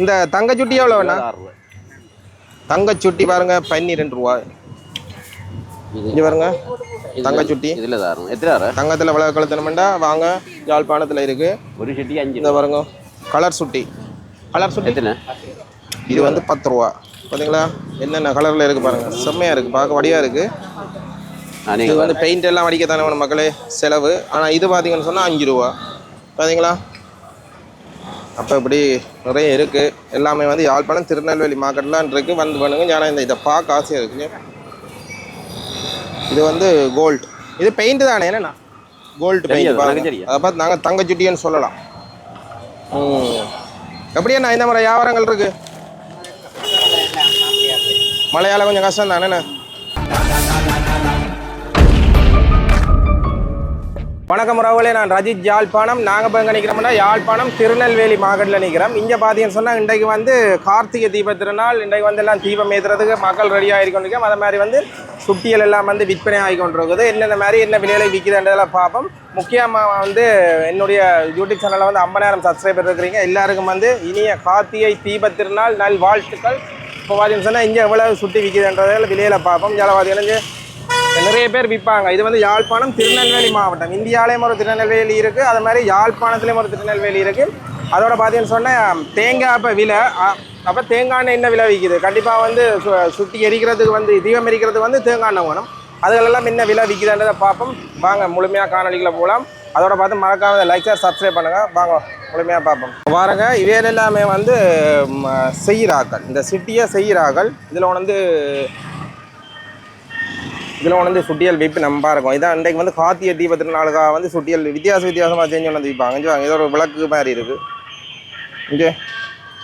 இந்த தங்கச்சுட்டி எவ்வளோ வேணா ஆறு ரூபாய். தங்கச்சுட்டி பாருங்க பன்னிரெண்டு ரூபா. இது இங்கே பாருங்க தங்கச்சுட்டி. இதில் தாரும் எத்தனை ஆறு தங்கத்தில் விளக்கு கழுத்தணுமெண்டா வாங்க யாழ்ப்பாணத்தில் இருக்கு. ஒரு சிட்டி அஞ்சு இந்த பாருங்க கலர் சுட்டி. கலர் சுட்டி? எத்தனை? இது வந்து பத்து ரூபா. பார்த்தீங்களா என்னென்ன கலரில் இருக்குது பாருங்க. செம்மையாக இருக்குது பார்க்க வடியாக இருக்குது இது வந்து பெயிண்ட் எல்லாம் அடிக்க தானே வேணும் மக்களே. செலவு. ஆனால் இது பார்த்தீங்கன்னு சொன்னால் அஞ்சு ரூபா. பார்த்தீங்களா அப்போ இப்படி நிறைய இருக்குது எல்லாமே வந்து யாழ்ப்பாணம் திருநெல்வேலி மார்க்கெட்லாம் இருக்குது வந்து பண்ணுங்க. ஞானம் இந்த இதை பார்க்க ஆசையாக இருக்குங்க. இது வந்து கோல்டு இது பெயிண்ட் தானே? என்னண்ணா? Gold paint. அதை பார்த்து நாங்கள் தங்கச்சுட்டின்னு சொல்லலாம். ம். எப்படியா இந்த மாதிரி வியாபாரங்கள் இருக்கு? மழையால கொஞ்சம் கஷ்டம் தானே வணக்கம் உறவுகளே நான் ரஜித் யாழ்ப்பாணம். நாங்கள் இப்போ எங்கே நிற்கிறோம்னா யாழ்ப்பாணம் திருநெல்வேலி மாவட்டத்தில் நிற்கிறோம். இங்கே பார்த்தீங்கன்னு சொன்னால் இன்றைக்கு வந்து கார்த்திகை தீப திருநாள். இன்றைக்கு வந்து எல்லாம் தீபம் ஏற்றுறதுக்கு மக்கள் ரெடி ஆகிக்கொண்டிருக்கோம் அதை மாதிரி வந்து சுட்டியல் எல்லாம் வந்து விற்பனை ஆகி கொண்டிருக்குது. என்னென்ன மாதிரி என்ன விலையில விற்கிறதுன்றதெல்லாம் பார்ப்போம். முக்கியமாக வந்து என்னுடைய யூடியூப் சேனலில் வந்து ஐம்பதாயிரம் சப்ஸ்கிரைபர் இருக்கிறீங்க. எல்லாருக்கும் வந்து இனிய கார்த்திகை தீப திருநாள். நல் வாழ்த்துக்கள் இப்போ பார்த்தீங்கன்னு சொன்னால் இங்கே எவ்வளோ சுட்டி விற்குதுன்றதில் விலையில பார்ப்போம். இதில் பார்த்தீங்கன்னா நிறைய பேர் விற்பாங்க. இது வந்து யாழ்ப்பாணம் திருநெல்வேலி மாவட்டம். இந்தியாலேயும் ஒரு திருநெல்வேலி இருக்குது அது மாதிரி யாழ்ப்பாணத்துலேயும் ஒரு திருநெல்வேலி இருக்குது அதோட பார்த்தீங்கன்னு சொன்னால் தேங்காய் இப்போ விலை அப்போ தேங்காய் எண்ணெய் என்ன விலை விற்கிது கண்டிப்பாக வந்து சு- சுட்டி எரிக்கிறதுக்கு வந்து தீபம் எரிக்கிறதுக்கு வந்து தேங்காய் எண்ணெய் வேணும். அதுகளெல்லாம் என்ன விலை விற்கிதுன்றதை பார்ப்போம். வாங்க முழுமையாக காணொலிகளை போகலாம் அதோட பார்த்து மறக்காம லைக் ஷேர் சப்ஸ்கிரைப் பண்ணுங்கள் வாங்க முழுமையாக பார்ப்போம். பாருங்க இவையெல்லாமே வந்து செய்கிறாக்கள் இந்த சிட்டியை செய்கிறாக்கள் இதில் வந்து இதில் வந்து சுட்டியல் வைப்பு நம்ம இருக்கும். இதான் இன்றைக்கு வந்து காத்திய தீபத்தின் நாளுக்காக வந்து சுட்டியல் வித்தியாச வித்தியாசமாக செஞ்சு கொண்டு வந்து வைப்பாங்க வாங்க, இது ஒரு விளக்கு மாதிரி இருக்குது இங்கே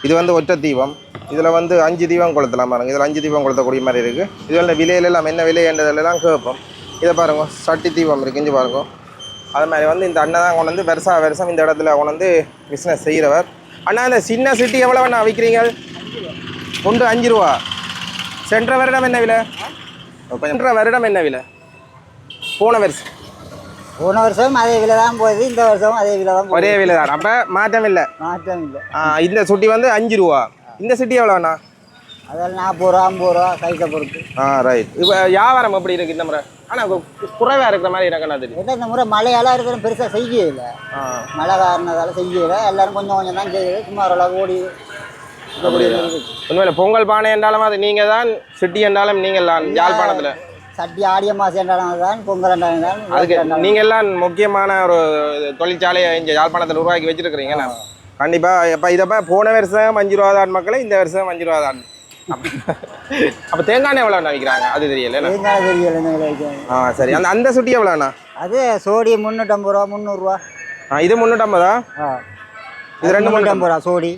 இது வந்து ஒற்றை தீபம். இதில் வந்து அஞ்சு தீபம் கொளுத்தலாம் பாருங்கள் இதில் அஞ்சு தீபம் கொளுத்தக்கூடிய மாதிரி இருக்குது இதில் விலையில நம்ம என்ன விலைன்றதெல்லாம் கேட்போம். இதை பாருங்க சட்டி தீபம் இருக்குது பாருங்க. அது மாதிரி வந்து இந்த அண்ணன் தான் கொண்டு வந்து வருஷா வருஷம் இந்த இடத்துல கொண்டு வந்து பிஸ்னஸ் செய்கிறவர் அண்ணா இந்த சின்ன சிட்டி எவ்வளோ அண்ணா விற்கிறீங்க ஒன்று அஞ்சு ரூபா. சென்ற வருடம் என்ன விலை? சென்ற வருடம் என்ன விலை? போன வருஷம். போன வருஷம் அதே விலை தான் போகுது. இந்த வருஷம் அதே விலை தான் ஒரே விலை தான் அப்போ மாற்றம் இல்லை? மாற்றம் இல்லை. இந்த சுட்டி வந்து அஞ்சு ரூபா. இந்த சிட்டி எவ்வளோண்ணா அதில் நாற்பது ரூபா ஐம்பது ரூபா சைஸை பொறுத்து. ஆ ரைட் இப்போ வியாபாரம் எப்படி இருக்கு இந்த முறை? ஆனால் குறைவாக இருக்கிற மாதிரி எனக்கு என்ன தெரியும் இந்த முறை மழையெல்லாம் இருக்கிற பெருசாக செய்யவே இல்லை. மழை காரணத்தால செய்யல எல்லாரும் கொஞ்சம் கொஞ்சம் தான் செய்யுது. சும்மா ஓரளவு ஓடி உண்மையில பொங்கல் பானை என்றாலும் அது நீங்கள் தான் சிட்டி என்றாலும் நீங்கள் தான் யாழ்ப்பாணத்தில். சட்டி ஆடிய மாதம் என்றாலும் தான் பொங்கல் என்றாலும் தான் அதுக்கு நீங்கள் எல்லாம் முக்கியமான ஒரு தொழிற்சாலையை இங்கே யாழ்ப்பாணத்தில் உருவாக்கி வச்சிருக்கிறீங்க நான் கண்டிப்பாக இப்போ இதப்போ போன வருஷம் அஞ்சு ரூபா தான் மக்களே இந்த வருஷம் அஞ்சு ரூபா தான். அப்போ தேங்காய் எண்ணெய் எவ்வளோ விற்கிறாங்க? அது தெரியல? இருந்தாலும் தெரியல. ஆ சரி. அந்த அந்த சுட்டி எவ்வளோண்ணா அது சோடி முந்நூற்றம்பது ரூபா முந்நூறுரூவா ஆ இது முந்நூற்றம்பதா ஆ. இது ரெண்டு முந்நூற்றம்பது ரூபா சோடி.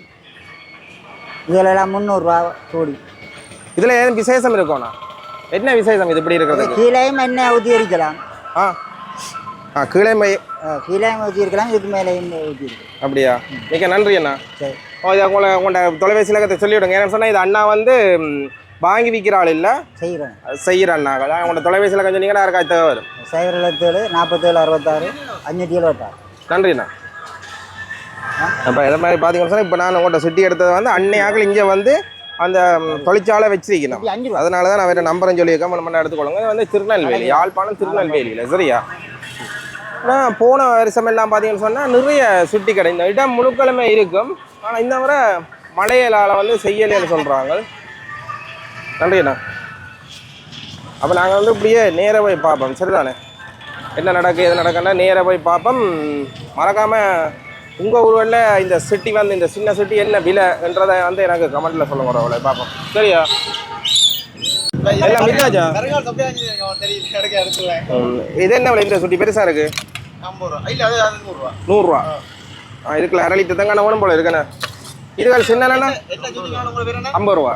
இதில் எல்லாம் முந்நூறுரூவா சோடி இதில் ஏதும் விசேஷம் இருக்கும்ண்ணா என்ன விசேஷம் இது இப்படி இருக்கிறது கீழேயும் ஊற்றி எரிக்கலாம்? ஆ. ஆ கீழே மை ஆ, கீழேயும் ஊற்றி இருக்கலாம் இதுக்கு மேலேயும் ஊற்றி இருக்கு அப்படியா? மிக்க நன்றி அண்ணா. சரி. ஓ இதை உங்களை உங்களோட தொலைபேசி இலக்கத்தை சொல்லிவிடுங்க. ஏன்னு சொன்னால் இது அண்ணா வந்து வாங்கி விற்கிற ஆள் இல்லை? செய்கிறேன் செய்கிற அண்ணா. அதான் உங்களோட தொலைபேசி இலக்கம் சொன்னீங்கன்னா யாருக்கா தேவை வரும். சைபர் எழுபத்தேழு நாற்பத்தேழு அறுபத்தாறு அஞ்சூற்றி எழுபத்தாறு நன்றி அப்போ இதை மாதிரி பார்த்தீங்கன்னு சொன்னால் இப்போ நான் உங்கள்கிட்ட சுட்டி எடுத்தது வந்து அன்னையாக்கள் இங்கே வந்து அந்த தொழிற்சாலை வச்சிருக்கணும். அதனால தான் நான் வேறு நம்பரும் சொல்லியிருக்கேன் நம்ம மட்டும் எடுத்துக்கொள்ளுங்க. இது வந்து திருநெல்வேலி யாழ்ப்பாணம் திருநெல்வேலியில் சரியா? ஆனால் போன வருஷம் எல்லாம் பார்த்தீங்கன்னு சொன்னால் நிறைய சுட்டி கடை இந்த இடம் முழுக்களுமே இருக்கும். ஆனால் இந்த முறை மழையலால் வந்து செய்யலைன்னு சொல்கிறாங்க நன்றி அண்ணா. அப்போ நாங்கள் வந்து இப்படியே நேராக போய் பார்ப்போம் சரிதானே? என்ன நடக்கு எது நடக்குன்னா நேராக போய் பார்ப்போம். மறக்காமல் உங்கள் ஊரில் இந்த சிட்டி வந்து இந்த சின்ன சிட்டி என்ன விலைன்றதை வந்து எனக்கு கமெண்ட்டில் சொல்லுங்க அவ்வளோ பார்ப்போம். சரியா? எல்லாம் வித்தாச்சா இது என்ன விலை இந்த சுட்டி பெருசாக இருக்கு? நூறுரூவா. ஆ. இதுக்குள்ள அரை லிட்டர் தங்க வேணும் போல இருக்கண்ணே. சின்னண்ணா ஐம்பது ரூபா.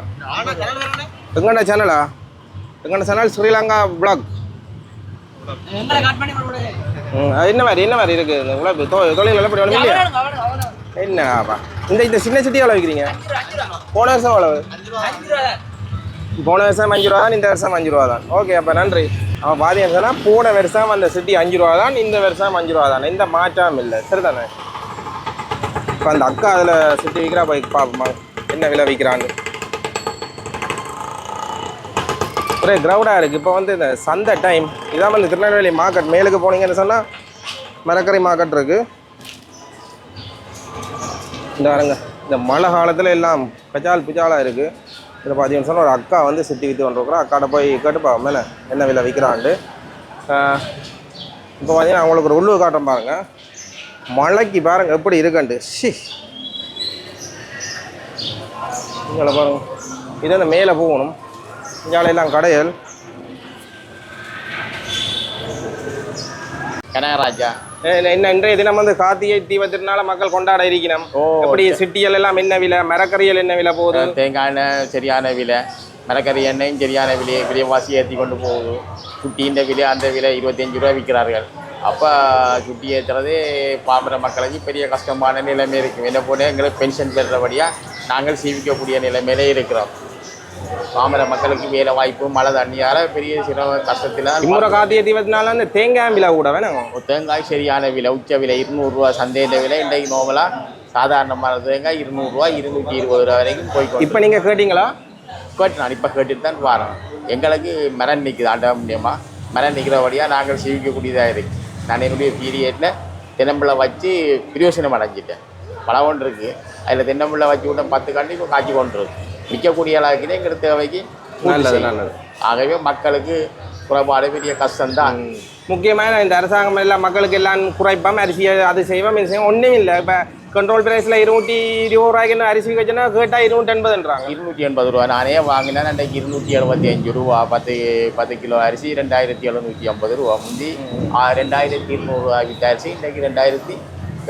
எங்கண்ணா சேனலா எங்கண்ணா சேனல் ஸ்ரீலங்கா பிளாக் என்ன மாதிரி என்ன மாதிரி இருக்கு? இந்த உழைப்பு தொ தொழில் எப்படி வேணும் இல்லையா என்னப்பா இந்த இந்த சின்ன சிட்டி எவ்வளோ விற்கிறீங்க போன வருஷம் எவ்வளவு? போன வருஷம் அஞ்சு ரூபா தான் இந்த வருஷம் அஞ்சு ரூபா தான். ஓகே அப்போ நன்றி. அவன் சொன்னால் போன வருஷம் அந்த சிட்டி அஞ்சு ரூபா தான் இந்த வருஷம் அஞ்சு ரூபா தான். இந்த மாற்றம் இல்லை. சரிதானே? இப்போ அந்த அக்கா அதில் சிட்டி விற்கிறா போய் பார்ப்போமா என்ன விலை விற்கிறான்னு ஒரே க்ரௌடாக இருக்குது இப்போ வந்து இந்த சந்தை டைம் இதான் வந்து திருநெல்வேலி மார்க்கெட் மேலுக்கு போனீங்கன்னு சொன்னால் மரக்கரை மார்க்கெட் இருக்குது இந்த பாருங்க இந்த மழை காலத்தில் எல்லாம் பஜால் பிஜாலாக இருக்குது இதில் பார்த்தீங்கன்னு சொன்னால் ஒரு அக்கா வந்து சுற்றி விற்று கொண்டிருக்கிறோம் அக்காட்ட போய் கேட்டுப்பா மேலே என்ன விலை விற்கிறான்ட்டு? இப்போ பார்த்தீங்கன்னா அவங்களுக்கு ஒரு உள்ளூர் காட்டம் பாருங்கள் மழைக்கு பாருங்கள் எப்படி இருக்குன்ட்டு. ஷி. இங்கே பாருங்கள் இது அந்த மேலே போகணும். இங்கே எல்லாம் கடைகள் கனகராஜா என்ன இன்றைய தினம் வந்து கார்த்திகை தீப திருநாள மக்கள் கொண்டாட இருக்கணும் ஓ, எப்படி சிட்டியல் எல்லாம் என்ன விலை மரக்கறியல் என்ன விலை போகுது? தேங்காய் எண்ணெய் சரியான விலை. மரக்கறி எண்ணெயும் சரியான விலையை விலைவாசி ஏற்றி கொண்டு போகுது. சுட்டின்ற விலை அந்த விலை இருபத்தஞ்சு ரூபா விற்கிறார்கள். அப்போ சுட்டி ஏற்றுறது பாமர மக்களுக்கு பெரிய கஷ்டமான நிலைமை இருக்கும் என்ன போல எங்களுக்கு பென்ஷன் பெறுறபடியாக நாங்கள் சீவிக்கக்கூடிய நிலைமையிலே இருக்கிறோம். பாமர மக்களுக்கு வேலை வாய்ப்பு மழை தண்ணியால் பெரிய சில கஷ்டத்தில் இம்முறை தீபத்தினால வந்து தேங்காய் விலை கூட வேணும். தேங்காய் சரியான விலை உச்ச விலை இருநூறுவா சந்தையில் விலை இன்றைக்கு நோவலாக சாதாரணமான தேங்காய் இருநூறுவா இருநூற்றி இருபது ரூபா வரைக்கும் போய்க்கொண்டு இப்போ நீங்கள் கேட்டிங்களா? கேட்டு நான் இப்போ கேட்டுட்டு தான் வரோம் எங்களுக்கு மரம் நிற்குது ஆண்ட முடியுமா? மரம் நிற்கிறபடியாக நாங்கள் சேவிக்கக்கூடியதாக இருக்கு. நான் என்னுடைய பீரியடில் தென்னம்பிள்ளை வச்சு பிரயோசனம் அடைஞ்சிட்டேன். பழம் ஒன்று இருக்குது அதில் தென்னம்பிள்ளை வச்சு விட்ட பத்து கண்டு இப்போ காய்ச்சி கொண்டு இருக்கு. விற்கக்கூடிய அளவுக்கு எங்கள் தேவைக்கு நல்லது. நல்லது. ஆகவே மக்களுக்கு குறைபாடு பெரிய கஷ்டம்தான். முக்கியமான இந்த அரசாங்கம் எல்லாம் மக்களுக்கு எல்லாம் குறைப்பாம அரிசி அது செய்வோம் இது செய்வோம் ஒன்றும் இல்லை. இப்போ கண்ட்ரோல் பிரைஸில் இருநூற்றி இருபது ரூபாய்க்கு அரிசி வச்சுன்னா கேட்டால் இருநூற்றி எண்பதுன்றாங்க இருநூற்றி எண்பது ரூபா நானே வாங்கினேன். அன்றைக்கு இருநூற்றி எழுபத்தி அஞ்சு ரூபா. பத்து பத்து கிலோ அரிசி ரெண்டாயிரத்தி எழுநூற்றி ஐம்பது ரூபா. முந்தி ரெண்டாயிரத்தி இருநூறுவா வித்த அரிசி. இன்றைக்கு ரெண்டாயிரத்தி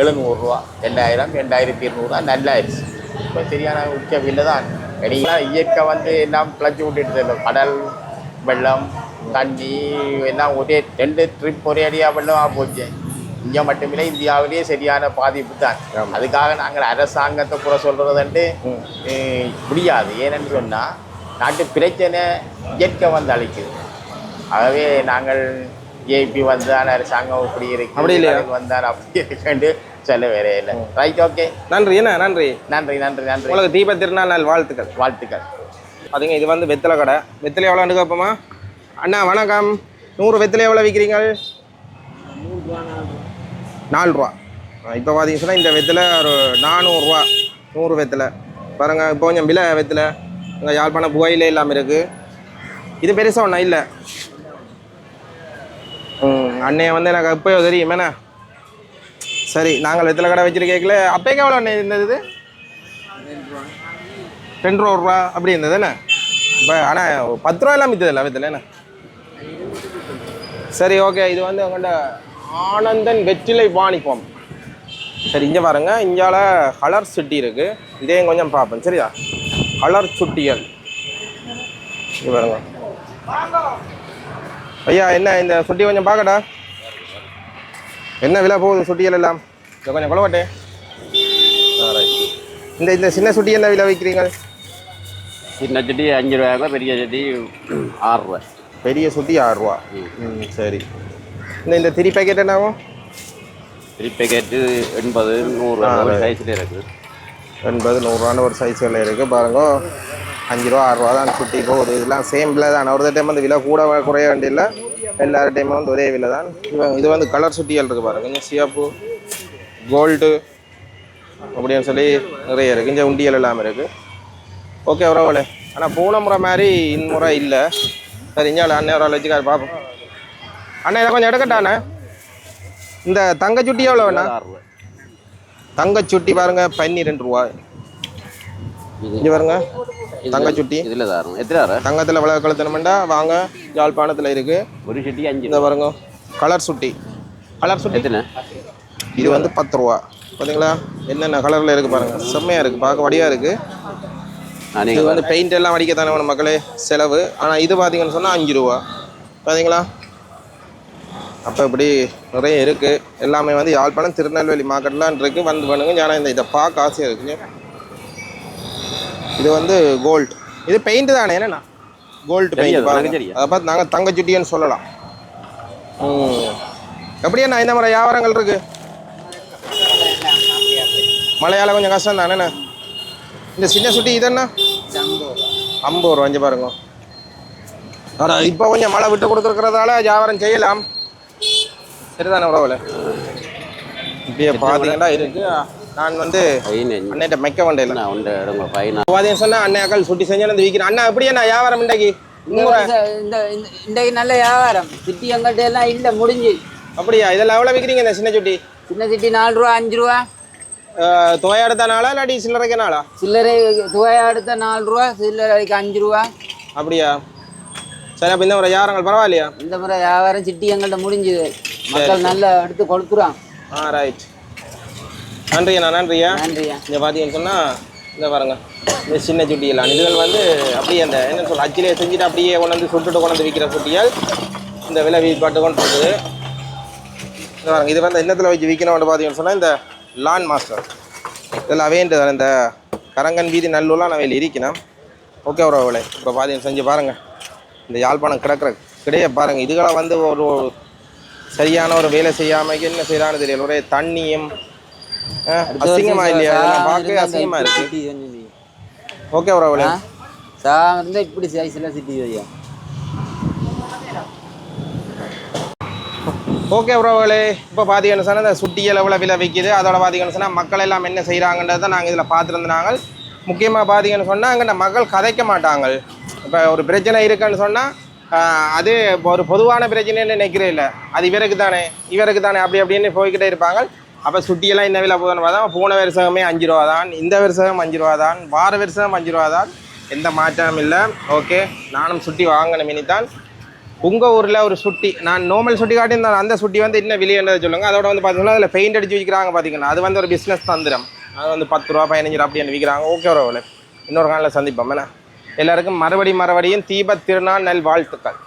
எழுநூறுரூவா ரெண்டாயிரம் ரெண்டாயிரத்தி இருநூறுவா நல்ல அரிசி. இப்போ சரியான உச்ச வில்லை தான் வெளியெல்லாம் இயற்கை வந்து எல்லாம் கிளச்சி விட்டுட்டு இல்லை கடல் வெள்ளம் தண்ணி எல்லாம் ஒரே ரெண்டு ட்ரிப் ஒரே அடியாக வெள்ளமாக போச்சு. இங்கே மட்டுமில்லை இந்தியாவிலேயே சரியான பாதிப்பு தான். அதுக்காக நாங்கள் அரசாங்கத்தை குறை சொல்கிறதுன்ட்டு முடியாது. ஏன்னு சொன்னால் நாட்டு பிரச்சனை இயற்கை வந்து அழிக்குது. ஆகவே நாங்கள் ஏபி வந்தான் அரசாங்கம் இப்படி இருக்கு. அப்படி இல்லையா? அதுக்கு வந்தார் அப்படி இருக்குன்ட்டு சொல்ல வேற இல்லை. ரைட் ஓகே நன்றி என்ன? நன்றி. நன்றி நன்றி நன்றி. உங்களுக்கு தீப திருநாள் நாள் வாழ்த்துக்கள். வாழ்த்துக்கள். அதுங்க இது வந்து வெத்தலை கடை. வெத்தலை எவ்வளோன்னு கேட்போமா அண்ணா வணக்கம். நூறு வெத்தலை எவ்வளோ விற்கிறீங்க நாலு ரூபா இப்போ பார்த்தீங்கன்னா இந்த வெத்தலை ஒரு நானூறுரூவா நூறு வெத்தலை. பாருங்க இப்போ கொஞ்சம் விலை வெத்தலை. இங்கே யாழ்ப்பாணம் புகையிலே இல்லாமல் இருக்குது இது பெருசாக ஒன்றா இல்லை. ம் அண்ணே வந்து எனக்கு எப்போயோ தெரியும். என்ன? சரி நாங்கள் வெத்தலை கடை வச்சிருக்கேக்கல அப்போக்கே எவ்வளோ இருந்தது இது? ரெண்டு ரூபா. ரூபா அப்படி இருந்தது என்ன? இப்போ ஆனால் பத்து ரூபா எல்லாம் விற்றதில்ல வித்தல என்ன? சரி ஓகே இது வந்து உங்கள்கிட்ட ஆனந்தன் வெற்றிலை வாணிப்பம் சரி இங்கே பாருங்க. இங்கால கலர் சுட்டி இருக்கு. இதையும் கொஞ்சம் பார்ப்போம். சரியா? கலர் சுட்டிகள். இங்கே பாருங்க. ஐயா என்ன இந்த சுட்டி கொஞ்சம் பார்க்கடா என்ன விலை போகுது சுட்டிகள் எல்லாம்? இதை கொஞ்சம் கொலவட்டே இந்த இந்த சின்ன சுட்டி என்ன விலை விற்கிறீங்க? சின்ன செடி அஞ்சு ரூபாய் பெரிய செடி ஆறு ரூபாய். பெரிய சுட்டி ஆறு ரூபா. ம். சரி. இந்த இந்த திரி பேக்கெட் என்ன ஆகும்? த்ரீ பேக்கெட்டு எண்பது நூறு ஆ, ஒரு right. சைஸில் இருக்குது. எண்பது நூறுரூவான்னு ஒரு சைஸ்களில் இருக்குது. பாருங்க. அஞ்சு ரூபா ஆறு ரூபா தான் சுட்டி போகுது. இதெல்லாம் சேம் விலை தான் ஒரு டைம் வந்து விலை கூட குறைய வேண்டியதில்லை. எல்லா டைமும் வந்து ஒரே விலை தான். இவன் இது வந்து கலர் சுட்டிகள் இருக்குது பாருங்க. கொஞ்சம் சிவப்பு கோல்டு அப்படின்னு சொல்லி நிறைய இருக்குது கொஞ்சம் உண்டியல் இல்லாமல் இருக்குது ஓகே உறவுகளே ஆனால் போன முறை மாதிரி இன்முறை இல்லை. சரி இங்கே அண்ணன் ஒரு வச்சுக்காரு பார்ப்போம் அண்ணா இதை கொஞ்சம் எடுக்கட்டாண்ணே இந்த தங்கச்சுட்டி எவ்வளோ வேணா தங்கச்சுட்டி பாருங்கள் பன்னிரெண்டு ரூபா இது பாருங்கள் பாருங்க. தங்கச்சுட்டி. இதில் தாரம் எத்தனை தாரம் தங்கத்தில் விளக்கு கழுத்தணுமெண்டா வாங்க யாழ்ப்பாணத்தில் இருக்கு. ஒரு செடி அஞ்சு. இந்த பாருங்க. கலர் சுட்டி. கலர் சுட்டி? எத்தனை? இது வந்து பத்து ரூபா. பார்த்தீங்களா என்னென்ன கலரில் இருக்குது பாருங்க. செம்மையாக இருக்குது பார்க்க வடியாக இருக்குது நானே இது வந்து பெயிண்ட் எல்லாம் அடிக்கத்தானே வேணும் மக்களே? செலவு. ஆனால் இது பார்த்தீங்கன்னு சொன்னால் அஞ்சு ரூபா. பார்த்தீங்களா அப்போ இப்படி நிறைய இருக்குது எல்லாமே வந்து யாழ்ப்பாணம் திருநெல்வேலி மார்க்கெட்லாம் இருக்குது வந்து பண்ணுங்க. ஆனால் இந்த இதை பார்க்க ஆசையாக இருக்குங்க. இது வந்து கோல்டு இது பெயிண்ட் தானே என்னண்ணா? Gold paint. அதை பார்த்து நாங்கள் தங்கச்சுட்டின்னு சொல்லலாம். ம். எப்படியா இந்த மாதிரி வியாபாரங்கள் இருக்கு? மழையால கொஞ்சம் கஷ்டம் தானேண்ணா இந்த சின்ன சுட்டி இது என்ன ஐம்பது ரூபா இங்கே பாருங்க. அட இப்போ கொஞ்சம் மழை விட்டு கொடுத்துருக்கிறதால வியாபாரம் செய்யலாம். சரிதானே உறவுல இப்படியே பார்த்தீங்கன்னா இருக்கு. நான் வந்து அன்னைட்ட மெக்க வண்டையில் பார்த்தீங்கன்னு சொன்னால் அன்னையாக்கள் சுட்டி செஞ்சு வந்து விற்கிறேன் அண்ணா அப்படியே நான் வியாபாரம் இன்றைக்கு? இந்த வருஷம் இந்த இந்த- இன்றைக்கு நல்ல வியாபாரம். சிட்டி எங்கிட்ட எல்லாம் இல்லை முடிஞ்சு. அப்படியா? இதெல்லாம் எவ்வளோ விற்கிறீங்க இந்த சின்ன சுட்டி? சின்ன சிட்டி நாலு ரூபா அஞ்சு ரூபா. துவையாடுத்த நாளா இல்லாட்டி சில்லறைக்கு நாளா? சில்லறை துவையா எடுத்த நாலு ரூபா சில்லறைக்கு அஞ்சு ரூபா. அப்படியா? சரி அப்போ இந்த ஒரு வியாபாரங்கள் பரவாயில்லையா? இந்த முறை வியாபாரம் சிட்டி எங்கள்கிட்ட முடிஞ்சுது. மக்கள் நல்லா எடுத்து கொடுக்குறான். ஆ ரைட் நன்றிண்ணா நன்றியா? நன்றியா. இங்கே பார்த்தீங்கன்னு சொன்னால் இந்த பாருங்க இந்த சின்ன சுட்டியெல்லாம். இதுகள் வந்து அப்படியே அந்த என்ன சொல்ற அச்சிலே செஞ்சுட்டு அப்படியே கொண்டு வந்து சுட்டுட்டு கொண்டு வந்து விற்கிற சுட்டியால் இந்த விலை வீப்பாட்டு கொண்டு இருக்குது இந்த பாருங்க இது வந்து என்னத்தில் வச்சு விற்கணும்னு பார்த்தீங்கன்னு சொன்னால் இந்த லான் மாஸ்டர் இதெல்லாம் வேண்டு இந்த கரங்கன் வீதி நல்லூர்லாம் நான் வெளியே இருக்கணும். ஓகே ஒரு விலை இப்போ பார்த்தீங்கன்னு செஞ்சு பாருங்கள் இந்த யாழ்ப்பாணம் கிடக்கிற கிடையே பாருங்கள் இதுகளாம் வந்து ஒரு சரியான ஒரு வேலை செய்யாமல் என்ன செய்யறான்னு தெரியல. ஒரே தண்ணியும் அசிங்கமா இல்லையா? பார்க்க அசிங்கமா இருக்கு. ஓகே ஒரு சாம இருந்தா இப்படி சைஸ்ல சிட்டி ஐயா ஓகே ப்ரோவலே இப்போ பார்த்தீங்கன்னு சொன்னால் இந்த சுட்டியல் எவ்வளோ விலை விற்கிது அதோட பார்த்தீங்கன்னு சொன்னால் மக்கள் எல்லாம் என்ன செய்கிறாங்கன்றதை நாங்கள் இதில் பார்த்துருந்தாங்க முக்கியமாக பார்த்தீங்கன்னு சொன்னால் அங்கே மக்கள் கதைக்க மாட்டாங்க இப்போ ஒரு பிரச்சனை இருக்குன்னு சொன்னால் அது ஒரு பொதுவான பிரச்சனைன்னு நினைக்கிறே இல்லை. அது இவருக்கு தானே இவருக்கு தானே அப்படி அப்படின்னு போய்கிட்டே இருப்பாங்க அப்போ சுட்டியெல்லாம் என்ன விலை போதுன்னு பார்த்தா போன வருஷமே அஞ்சு ரூபா தான் இந்த வருஷம் அஞ்சு ரூபா தான் வார வருஷம் அஞ்சு ரூபா தான். எந்த மாற்றமும் இல்லை. ஓகே நானும் சுட்டி வாங்கின மினித்தான் உங்கள் ஊரில் ஒரு சுட்டி நான் நார்மல் சுட்டி காட்டியிருந்தேன். அந்த சுட்டி வந்து என்ன விலையன்றதை சொல்லுங்கள் அதோட வந்து பார்த்தீங்கன்னா அதில் பெயிண்ட் அடிச்சு விற்கிறாங்க பார்த்தீங்கன்னா அது வந்து ஒரு பிஸ்னஸ் தந்திரம். அது வந்து பத்து ரூபா பதினஞ்சு ரூபா அப்படின்னு விற்கிறாங்க ஓகே ஒரு இன்னொரு காலில் சந்திப்போம். என்ன? எல்லாருக்கும் மறுபடி மறுபடியும் தீபத் திருநாள் நல் வாழ்த்துக்கள்